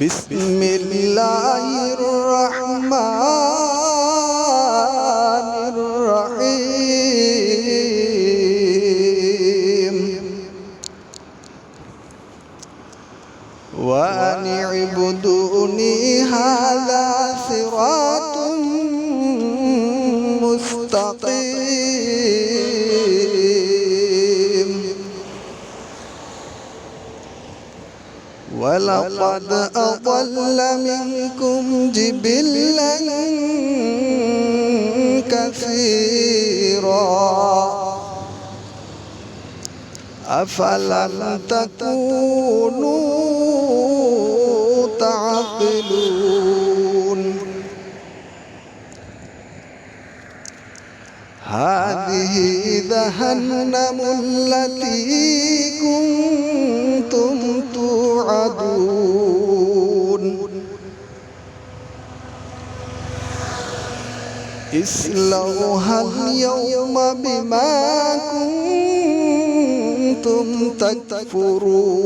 بسم الله الرحمن الرحيم. وأن اعبدوني هذا صراط ولقد أضل منكم جبلا كثيرا. أفلم تكونوا تعقلون؟ هذه جهنم التي كنتم توعدون اصلوها اليوم بما كنتم تكفرون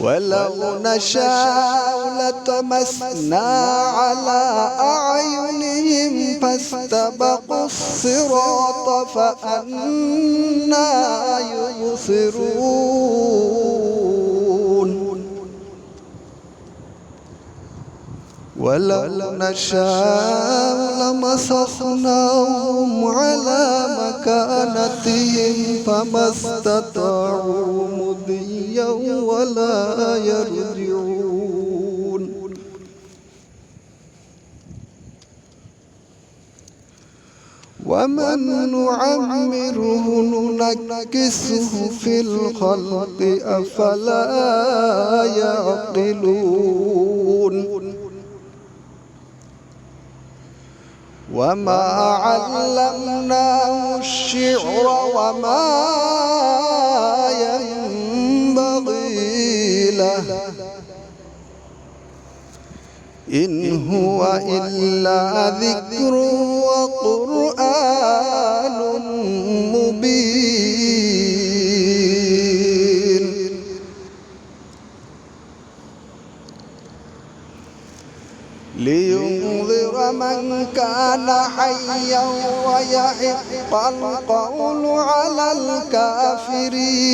ولو نشاء لتمسنا على أعينهم فاستبقوا الصراط فأنا يبصرون. ولو نشاء لمسخناهم على مكانتهم فما استطاعوا. مضيا ولا يرجعون. ومن نعمره ننكسه في الخلق أفلا يعقلون. وما علمناه الشعر وما إن هو إلا ذكر وقرآن مبين. لينذر من كان حيا ويحق القول على الكافرين.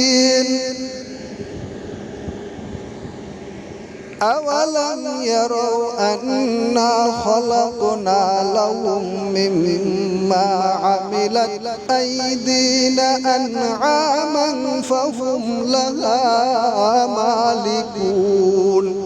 أولم يروا أنا خلقنا لهم مما عملت أيدينا أنعاما فهم لها مالكون.